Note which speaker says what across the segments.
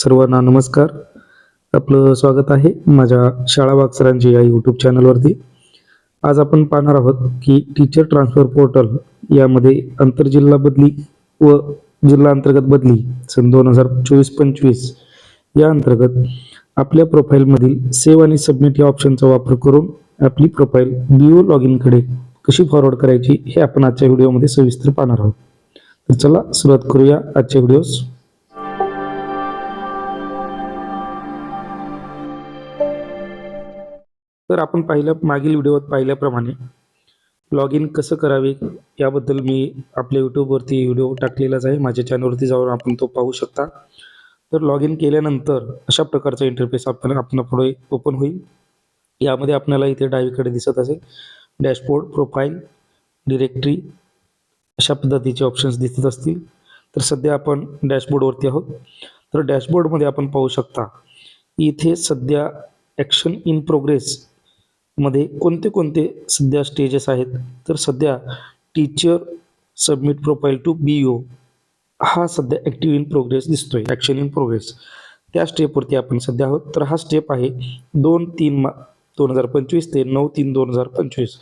Speaker 1: सर्वांना नमस्कार. आपलं स्वागत आहे माझ्या शाळा वागसरांची या यूट्यूब चॅनलवरती आज आपण पाहणार आहोत की टीचर ट्रान्सफर पोर्टल यामध्ये आंतरजिल्हा बदली व जिल्हा अंतर्गत बदली सन दोन हजार चोवीस पंचवीस या अंतर्गत आपल्या प्रोफाईलमधील सेव्ह आणि सबमिट या ऑप्शनचा वापर करून आपली प्रोफाईल बी ओ लॉग इनकडे कशी फॉरवर्ड करायची हे आपण आजच्या व्हिडिओमध्ये सविस्तर पाहणार आहोत. तर चला सुरुवात करूया आजच्या व्हिडिओस आपण पाहिलं मागील व्हिडिओत पाहिल्याप्रमाणे लॉग इन कसं करावे याबद्दल मी आपल्या यूट्यूबवरती व्हिडिओ टाकलेलाच आहे. माझ्या चॅनलवरती जाऊन आपण तो पाहू शकता. तर लॉग इन केल्यानंतर अशा प्रकारचा इंटरफेस आपण आपण पुढे ओपन होईल. यामध्ये आपल्याला इथे डावीकडे दिसत असेल. डॅशबोर्ड प्रोफाईल डिरेक्टरी अशा पद्धतीचे ऑप्शन्स दिसत असतील. तर सध्या आपण डॅशबोर्डवरती आहोत. तर डॅशबोर्डमध्ये आपण पाहू शकता इथे सध्या ॲक्शन इन प्रोग्रेस मध्ये कोणते कोणते सध्या स्टेजेस आहेत? तर सध्या teacher submit profile to B O हा सध्या ॲक्टिव्ह इन प्रोग्रेस दिसतोय ॲक्शन इन प्रोग्रेस त्या स्टेपवरती आपण सध्या आहोत. तर हा स्टेप आहे दोन तीन मा दोन हजार पंचवीस ते नऊ तीन दोन हजार पंचवीस.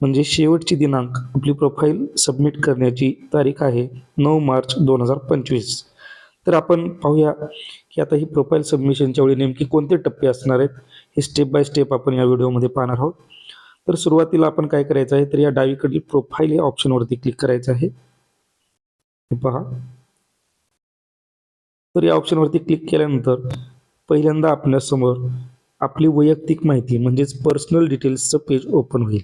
Speaker 1: म्हणजे शेवटची दिनांक आपली प्रोफाईल सबमिट करण्याची तारीख आहे नऊ मार्च दोन हजार पंचवीस. तर आपण पाहूया की आता ही प्रोफाईल सबमिशनच्या वेळी नेमकी कोणते टप्पे असणार आहेत हे स्टेप बाय स्टेप आपण या व्हिडिओमध्ये पाहणार आहोत. तर सुरुवातीला आपण काय करायचं आहे तर या डावीकडील प्रोफाईल या ऑप्शनवरती क्लिक करायचं आहे. पहा. तर या ऑप्शनवरती क्लिक केल्यानंतर पहिल्यांदा आपल्यासमोर आपली वैयक्तिक माहिती म्हणजेच पर्सनल डिटेल्सचं पेज ओपन होईल.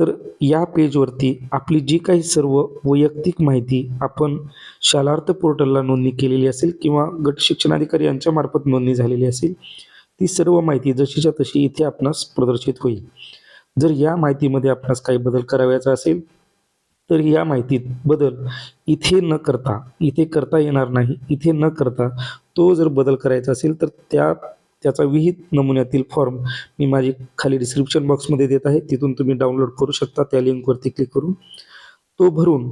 Speaker 1: तर या पेजवरती आपली जी काही सर्व वैयक्तिक माहिती आपण शालार्थ पोर्टलला नोंदणी केलेली असेल किंवा गट शिक्षणाधिकारी यांच्या मार्फत नोंदणी झालेली असेल ती सर्व माहिती जशीच्या तशी इथे आपणास प्रदर्शित होईल. जर या माहितीमध्ये आपणास काही बदल करावयाचा असेल तर या माहितीत बदल इथे न करता इथे करता येणार नाही इथे न करता तो जर बदल करायचा असेल तर त्या त्याचा विहित नमुन्यातील फॉर्म मी माझी खाली डिस्क्रिप्शन बॉक्समध्ये देत आहे. तिथून तुम्ही डाउनलोड करू शकता. त्या लिंकवरती क्लिक करून. तो भरून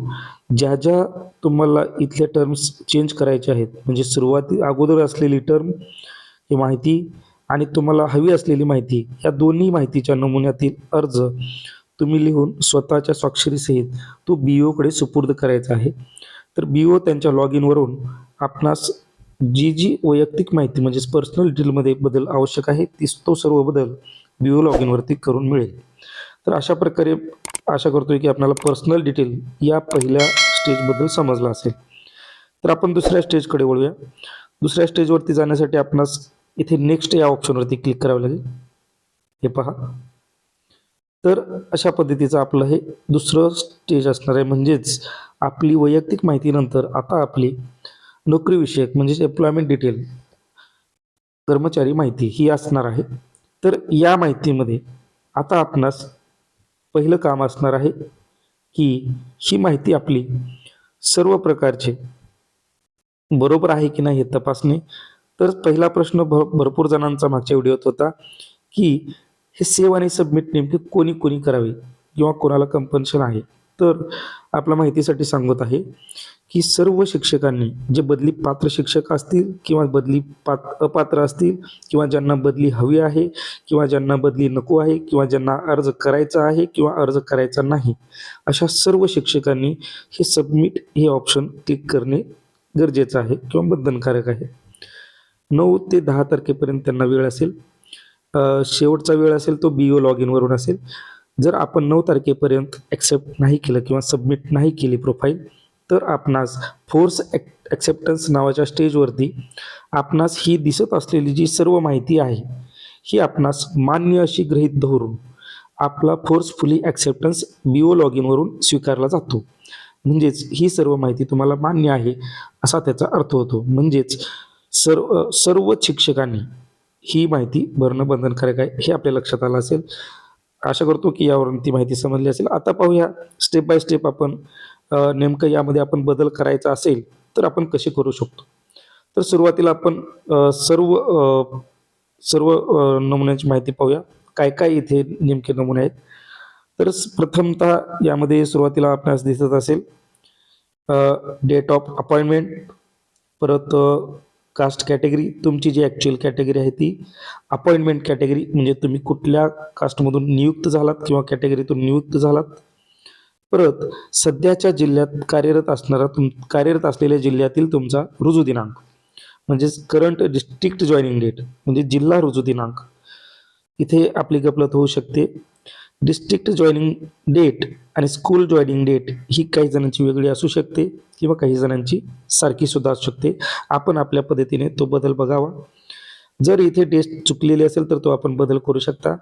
Speaker 1: ज्या ज्या तुम्हाला इथल्या टर्म्स चेंज करायचे आहेत म्हणजे सुरुवाती अगोदर असलेली टर्म ही माहिती आणि तुम्हाला हवी असलेली माहिती या दोन्ही माहितीच्या नमुन्यातील अर्ज तुम्ही लिहून स्वतःच्या स्वाक्षरीसहित तो बी ओकडे सुपूर्द करायचा आहे. तर बी ओ त्यांच्या लॉग इनवरून आपणास जी जी वैयक्तिक माहिती म्हणजेच पर्सनल डिटेलमध्ये बदल आवश्यक आहे ती तो सर्व बदल बिओ लॉग इनवरती करून मिळेल. तर अशा प्रकारे आशा करतोय की आपल्याला पर्सनल डिटेल या पहिल्या स्टेजबद्दल समजला असेल. तर आपण दुसऱ्या स्टेजकडे वळूया. दुसऱ्या स्टेजवरती जाण्यासाठी आपणास इथे नेक्स्ट या ऑप्शनवरती क्लिक करावं लागेल. हे पहा. तर अशा पद्धतीचं आपलं हे दुसरं स्टेज असणार आहे. म्हणजेच आपली वैयक्तिक माहितीनंतर आता आपली नोकरीविषयक म्हणजेच एम्प्लॉयमेंट डिटेल कर्मचारी माहिती ही असणार आहे. तर या माहितीमध्ये आता आपणास पहिलं काम असणार आहे की ही माहिती आपली सर्व प्रकारचे बरोबर आहे की नाही हे तपासणे. तर पहिला प्रश्न भ भरपूर जणांचा मागच्या व्हिडिओत होता की हे सेव्ह आणि सबमिट नेमके कोणी कोणी करावे किंवा कोणाला कंपन्शन आहे. तर आपल्या माहितीसाठी सांगत आहे की सर्व शिक्षकांनी जे बदली पात्र शिक्षक असतील किंवा बदली पात अपात्र असतील किंवा ज्यांना बदली हवी आहे किंवा ज्यांना बदली नको आहे किंवा ज्यांना अर्ज करायचा आहे किंवा अर्ज करायचा नाही अशा सर्व शिक्षकांनी हे सबमिट हे ऑप्शन क्लिक करणे गरजेचं आहे किंवा बंधनकारक आहे. नऊ ते दहा तारखेपर्यंत त्यांना वेळ असेल शेवटचा वेळ असेल तो बी ओ लॉग इनवरून असेल. जर आपण नऊ तारखेपर्यंत ॲक्सेप्ट नाही केलं किंवा सबमिट नाही केली प्रोफाईल तर आपणास फोर्स ॲक ॲक्सेप्टन्स नावाच्या स्टेजवरती आपणास ही दिसत असलेली जी सर्व माहिती आहे ही आपणास मान्य अशी गृहीत धरून आपला फोर्सफुली ॲक्सेप्टन्स बिओ ओ लॉग इनवरून स्वीकारला जातो. म्हणजेच ही सर्व माहिती तुम्हाला मान्य आहे असा त्याचा अर्थ होतो. म्हणजेच सर्व सर्व शिक्षकांनी ही माहिती भरणं बंधनकारक आहे हे आपल्या लक्षात आलं असेल. आशा करतो की यावरून ती माहिती समजली असेल. आता पाहूया स्टेप बाय स्टेप आपण नेमकं यामध्ये आपण बदल करायचा असेल तर आपण कसे करू शकतो? तर सुरुवातीला आपण सर्व सर्व नमुन्यांची माहिती पाहूया. काय काय इथे नेमके नमुने आहेत? तर प्रथमतः यामध्ये सुरुवातीला आपणास दिसत असेल डेट ऑफ अपॉइंटमेंट परत कास्ट कॅटेगरी तुमची जी ॲक्च्युअल कॅटेगरी आहे ती अपॉइंटमेंट कॅटेगरी म्हणजे तुम्ही कुठल्या कास्टमधून नियुक्त झालात किंवा कॅटेगरीतून नियुक्त झालात परत सध्याच्या जिल्ह्यात कार्यरत असणारा तुम कार्यरत असलेल्या जिल्ह्यातील तुमचा रुजू दिनांक म्हणजेच करंट डिस्ट्रिक्ट जॉईनिंग डेट म्हणजे जिल्हा रुजू दिनांक. इथे आपली गपलत होऊ शकते. डिस्ट्रिक्ट जॉईनिंग डेट आणि स्कूल जॉईनिंग डेट ही काही जणांची वेगळी असू शकते किंवा काही जणांची सारखी सुद्धा असू शकते. आपण आपल्या पद्धतीने तो बदल बघावा. जर इथे डेट चुकलेली असेल तर तो आपण बदल करू शकता.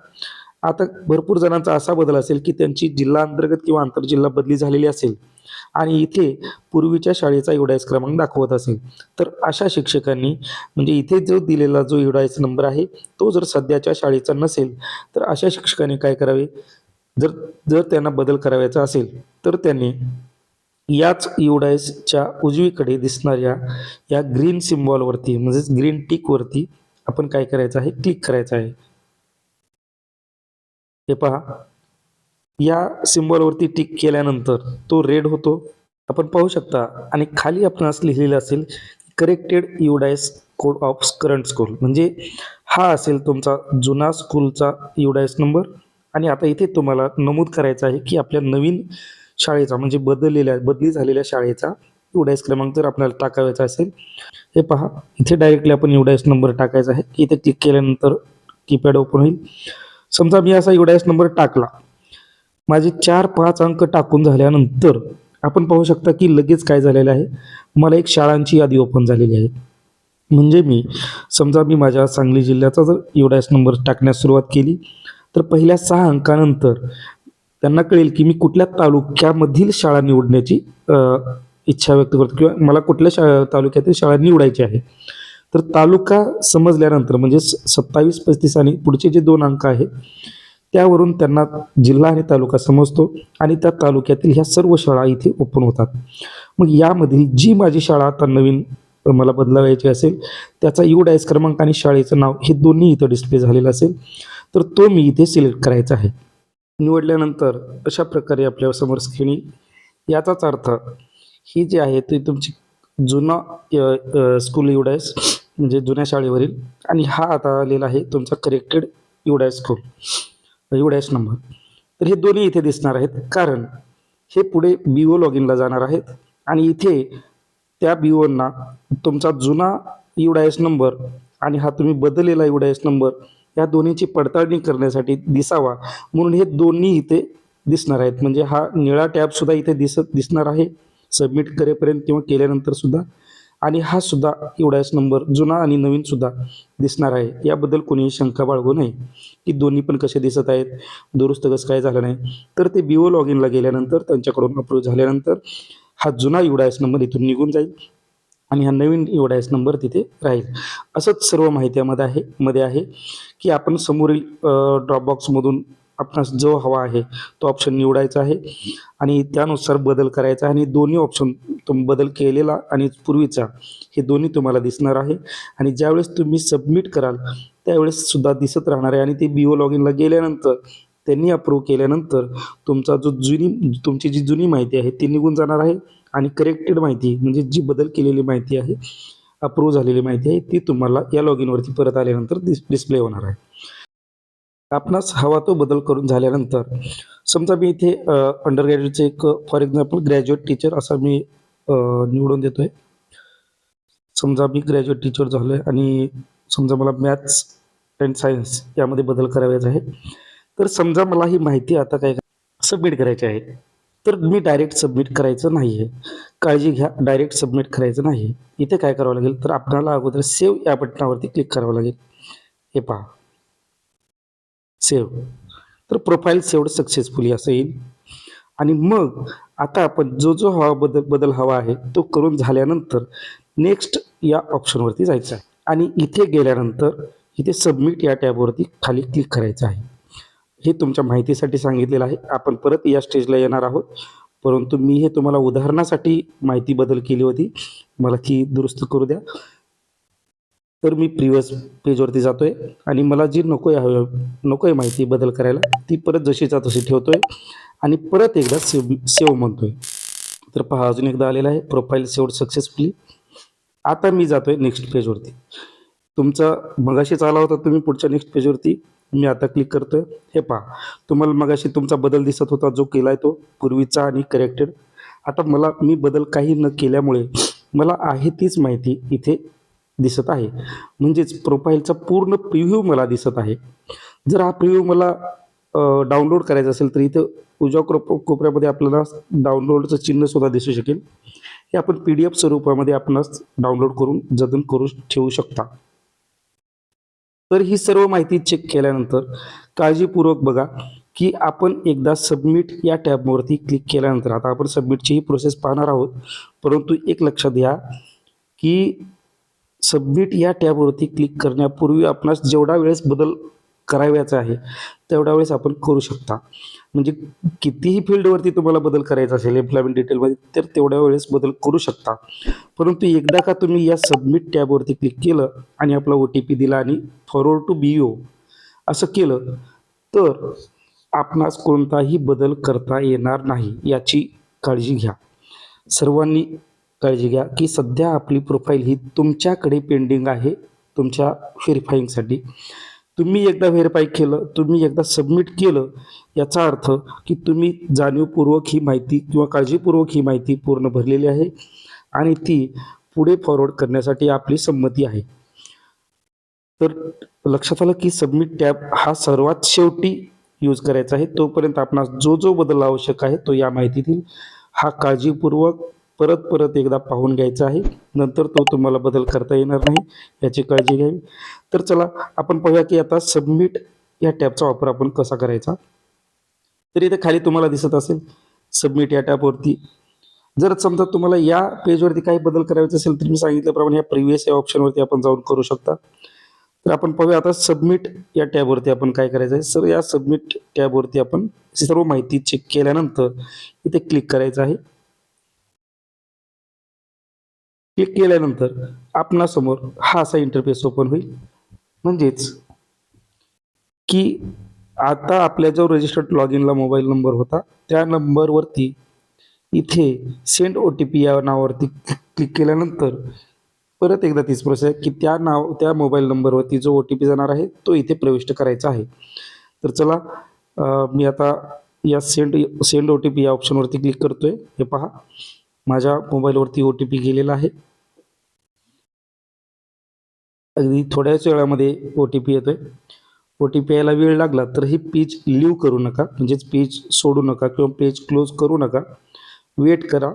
Speaker 1: आता भरपूर जणांचा असा बदल असेल की त्यांची जिल्हा अंतर्गत किंवा आंतरजिल्हा बदली झालेली असेल आणि इथे पूर्वीच्या शाळेचा युडायस क्रमांक दाखवत असेल. तर अशा शिक्षकांनी म्हणजे इथे जो दिलेला जो युडायस नंबर आहे तो जर सध्याच्या शाळेचा नसेल तर अशा शिक्षकांनी काय करावे? जर जर त्यांना बदल करावायचा असेल तर त्यांनी याच युडायसच्या उजवीकडे दिसणाऱ्या या ग्रीन सिम्बॉलवरती म्हणजेच ग्रीन टिकवरती आपण काय करायचं आहे? क्लिक करायचं आहे. हे पहा. या सिम्बॉलवरती टिक केल्यानंतर तो रेड होतो. आपण पाहू शकता आणि खाली आपणास लिहिलेलं असेल corrected UDISE code of current school म्हणजे हा असेल तुमचा जुना स्कूलचा युडायस नंबर आणि आता इथे तुम्हाला नमूद करायचं आहे की आपल्या नवीन शाळेचा म्हणजे बदललेल्या बदली झालेल्या शाळेचा युडायस क्रमांक जर आपल्याला टाकायचा असेल हे पहा. इथे डायरेक्टली आपण युडायस नंबर टाकायचा आहे. इथे क्लिक केल्यानंतर कीपॅड ओपन होईल. समजा मी असा युडायस नंबर टाकला माझे चार पाच अंक टाकून झाल्यानंतर आपण पाहू शकता की लगेच काय झालेलं आहे? मला एक शाळांची यादी ओपन झालेली आहे. म्हणजे मी समजा मी माझ्या सांगली जिल्ह्याचा जर युडायस नंबर टाकण्यास सुरुवात केली तर पहिल्या सहा अंकानंतर त्यांना कळेल की मी कुठल्या तालुक्यामधील शाळा निवडण्याची इच्छा व्यक्त करतो किंवा मला कुठल्या शा तालुक्यातील शाळा निवडायची आहे. तर तालुका समजल्यानंतर म्हणजे सत्तावीस पस्तीस आणि पुढचे जे दोन अंक आहेत त्यावरून त्यांना जिल्हा आणि तालुका समजतो आणि त्या तालुक्यातील ह्या सर्व शाळा इथे ओपन होतात मग यामधील जी माझी शाळा आता नवीन मला बदलावायची असेल त्याचा यू डायस क्रमांक आणि शाळेचं नाव हे दोन्ही इथं डिस्प्ले झालेलं असेल तर तो मी इथे सिलेक्ट करायचा आहे निवडल्यानंतर अशा प्रकारे आपल्यासमोर स्क्रीन येईल. याचाच अर्थ ही जी आहे ती तुमची जुना स्कूल युडायस म्हणजे जुन्या शाळेवरील. आणि हा आता आलेला आहे तुमचा corrected UDISE score UDISE number तर हे दोन्ही इथे दिसणार आहेत. कारण हे पुढे बी ओ लॉग इनला जाणार आहेत. आणि इथे त्या बी ओना तुमचा जुना युडॅश नंबर आणि हा तुम्ही बदललेला युडॅश नंबर या दोन्हीची पडताळणी करण्यासाठी दिसावा. म्हणून हे दोन्ही इथे दिसणार आहेत. म्हणजे हा निळा टॅबसुद्धा इथे दिसत दिसणार आहे. सबमिट करेपर्यंत किंवा केल्यानंतरसुद्धा आणि हा सुद्धा एवढाच नंबर जुना आणि नवीन सुद्धा दिसणार आहे. याबद्दल कोणीही शंका बाळगू नये की दोन्ही पण कसे दिसत आहेत दुरुस्त कसं काय झालं नाही. तर ते बी ओ लॉग इनला गेल्यानंतर त्यांच्याकडून अप्रूव्ह झाल्यानंतर हा जुना एवढाच नंबर इथून निघून जाईल आणि हा नवीन एवढाच नंबर तिथे राहील. असंच सर्व माहितीमध्ये आहे मध्ये आहे की आपण समोरील ड्रॉपबॉक्समधून आपणास जो हवा आहे तो ऑप्शन निवडायचा आहे. आणि त्यानुसार बदल करायचा आहे. आणि दोन्ही ऑप्शन तुम बदल केलेला आणि पूर्वीचा हे दोन्ही तुम्हाला दिसणार आहे. आणि ज्यावेळेस तुम्ही सबमिट कराल त्यावेळेस सुद्धा दिसत राहणार आहे. आणि ते बी ओ लॉग इनला गेल्यानंतर त्यांनी अप्रूव्ह केल्यानंतर तुमचा जो जुनी तुमची जी जुनी माहिती आहे ती निघून जाणार आहे. आणि करेक्टेड माहिती म्हणजे जी बदल केलेली माहिती आहे अप्रूव्ह झालेली माहिती आहे ती तुम्हाला या लॉग इनवरती परत आल्यानंतर दिस डिस्प्ले होणार आहे. आपणास हवा तो बदल करून झाल्यानंतर समजा मी इथे अंडर ग्रॅज्युएटचे एक फॉर एक्झाम्पल ग्रॅज्युएट टीचर असा मी निवडून देतोय. समजा मी ग्रॅज्युएट टीचर झालो आहे आणि समजा मला मॅथ्स अँड सायन्स यामध्ये बदल करायचा आहे. तर समजा मला ही माहिती आता काय सबमिट करायची आहे तर मी डायरेक्ट सबमिट करायचं नाही आहे काळजी घ्या डायरेक्ट सबमिट करायचं नाही इथे काय करावं लागेल? तर आपल्याला अगोदर सेव्ह या बटनावरती क्लिक करावं लागेल. हे पहा. सेव्ह तर प्रोफाईल सेव्ड सक्सेसफुली असं येईल. आणि मग आता आपण जो जो हवा बदल बदल हवा आहे तो करून झाल्यानंतर नेक्स्ट या ऑप्शनवरती जायचं आहे. आणि इथे गेल्यानंतर इथे सबमिट या टॅबवरती खाली क्लिक करायचं आहे. हे तुमच्या माहितीसाठी सांगितलेलं आहे. आपण परत या स्टेजला येणार आहोत. परंतु मी हे तुम्हाला उदाहरणासाठी माहिती बदल केली होती. मला ती दुरुस्त करू द्या. तर मी प्रिव्हियस पेजवरती जातो आहे आणि मला जी नको आहे हवी नको आहे माहिती बदल करायला ती परत जशीचा तशी ठेवतो आहे आणि परत एकदा सेव सेव म्हणतो आहे तर पहा अजून एकदा आलेला आहे प्रोफाईल सेव्ह सक्सेसफुली आता मी जातो आहे नेक्स्ट पेजवरती तुमचा मगाशीच आला होता तुम्ही पुढच्या नेक्स्ट पेजवरती मी आता क्लिक करतोय. हे पहा तुम्हाला मगाशी तुमचा बदल दिसत होता जो केला आहे तो पूर्वीचा आणि करेक्टेड आता मला मी बदल काही न केल्यामुळे मला आहे तीच माहिती इथे दिसत आहे. म्हणजेच प्रोफाईलचा पूर्ण प्रिव्ह्यू मला दिसत आहे. जर हा प्रिव्ह्यू मला डाउनलोड करायचा असेल तर इथं उजव्या कोप कोपऱ्यामध्ये आपल्याला डाउनलोडचं चिन्ह सुद्धा दिसू शकेल. हे आपण पी डी एफ स्वरूपामध्ये आपण डाउनलोड करून जतन करू ठेवू शकता. तर ही सर्व माहिती चेक केल्यानंतर काळजीपूर्वक बघा की आपण एकदा सबमिट या टॅबवरती क्लिक केल्यानंतर आता आपण सबमिटची ही प्रोसेस पाहणार आहोत. परंतु एक लक्षात घ्या की सबमिट या टॅबवरती क्लिक करण्यापूर्वी आपणास जेवढा वेळेस बदल करावयाचा आहे तेवढ्या वेळेस आपण करू शकता. म्हणजे कितीही फील्डवरती तुम्हाला बदल करायचा असेल एम्प्लॉयमेंट डिटेलमध्ये तर तेवढ्या वेळेस बदल करू शकता. परंतु एकदा का तुम्ही या सबमिट टॅबवरती क्लिक केलं आणि आपला ओ टी पी दिला आणि फॉरवर्ड टू बी ओ असं केलं तर आपणास कोणताही बदल करता येणार नाही याची काळजी घ्या. सर्वांनी काळजी घ्या की सध्या आपली प्रोफाईल ही तुमच्याकडे पेंडिंग आहे तुमच्या व्हेरीफाईंगसाठी तुम्ही एकदा व्हेरीफाय केलं तुम्ही एकदा सबमिट केलं याचा अर्थ की तुम्ही जाणीवपूर्वक ही माहिती किंवा काळजीपूर्वक ही माहिती पूर्ण भरलेली आहे आणि ती पुढे फॉरवर्ड करण्यासाठी आपली संमती आहे. तर लक्षात आलं की सबमिट टॅब हा सर्वात शेवटी यूज करायचा आहे. तोपर्यंत आपणास जो जो बदल आवश्यक आहे तो या माहितीतील हा काळजीपूर्वक परत परत एकदा पाहून घ्यायचा आहे. नंतर तो तुम्हाला बदल करता येणार नाही याची काळजी घ्यावी. तर चला आपण पाहूया की आता सबमिट या टॅबचा वापर आपण कसा करायचा. तर इथे खाली तुम्हाला दिसत असेल सबमिट या टॅबवरती. जर समजा तुम्हाला या पेजवरती काही बदल करायचे असेल तर मी सांगितल्याप्रमाणे या प्रिव्हियस या ऑप्शनवरती आपण जाऊन करू शकता. तर आपण पाहूया आता सबमिट या टॅबवरती आपण काय करायचं आहे. सर या सबमिट टॅबवरती आपण सर्व माहिती चेक केल्यानंतर इथे क्लिक करायचं आहे. क्लिक केल्यानंतर आपणासमोर हा असा इंटरफेस ओपन होईल. म्हणजेच की आता आपल्या जो रजिस्टर्ड लॉग इनला मोबाईल नंबर होता त्या नंबरवरती इथे सेंड ओ टी पी या नावावरती क्लिक केल्यानंतर परत एकदा तीच प्रोसेस आहे की त्या नाव त्या मोबाईल नंबरवरती जो ओ टी पी जाणार आहे तो इथे प्रविष्ट करायचा आहे. तर चला मी आता या send send O T P या ऑप्शनवरती क्लिक करतोय. हे पहा माझ्या मोबाईलवरती ओ टी पी गेलेला आहे. अगदी थोड्याच वेळामध्ये ओ टी पी येतोय. ओ टी पी यायला वेळ लागला तर ही पेज लिव्ह करू नका. म्हणजेच पेज सोडू नका किंवा पेज क्लोज करू नका. वेट करा.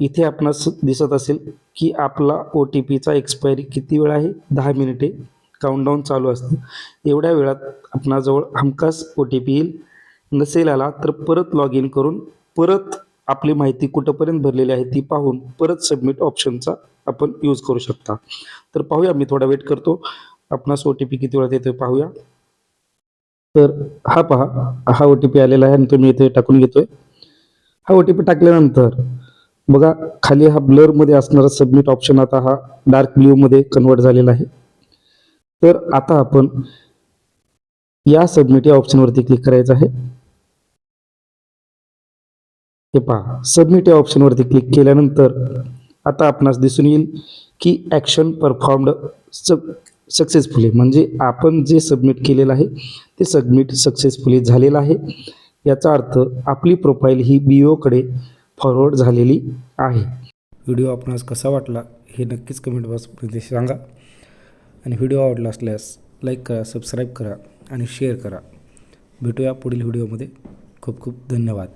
Speaker 1: इथे आपणास दिसत असेल की आपला ओ टी पीचा एक्सपायरी किती वेळ आहे? दहा मिनिटे. काउंटडाऊन चालू असतं. एवढ्या वेळात आपणाजवळ हमखास ओ टी पी येईल. नसेल आला तर परत लॉग इन करून परत आपली माहिती कुठंपर्यंत भरलेली आहे ती पाहून परत सबमिट ऑप्शनचा आपण यूज करू शकता. तर पाहूया मी थोडा वेट करतो. आपणास ओ टी पी किती वेळात येतोय पाहूया. तर हा पहा हा ओ टी पी आलेला आहे आणि तो मी इथे टाकून घेतोय. हा ओ टी पी टाकल्यानंतर बघा खाली हा ब्लरमध्ये असणारा सबमिट ऑप्शन आता हा डार्क ब्ल्यूमध्ये कन्वर्ट झालेला आहे. तर आता आपण या सबमिट या ऑप्शनवरती क्लिक करायचं आहे. हे पहा सबमिट या ऑप्शनवरती क्लिक केल्यानंतर आता आपणास दिसून येईल की ॲक्शन परफॉर्म्ड सक्सेसफुली म्हणजे आपण जे सबमिट केलेलं आहे ते सबमिट सक्सेसफुली झालेलं आहे. याचा अर्थ आपली प्रोफाईल ही बी ओकडे फॉरवर्ड झालेली आहे. व्हिडिओ आपणास कसा वाटला हे नक्कीच कमेंट बॉक्समध्ये सांगा. आणि व्हिडिओ आवडला असल्यास लाईक करा सबस्क्राईब करा आणि शेअर करा. भेटूया पुढील व्हिडिओमध्ये खूप खूप धन्यवाद.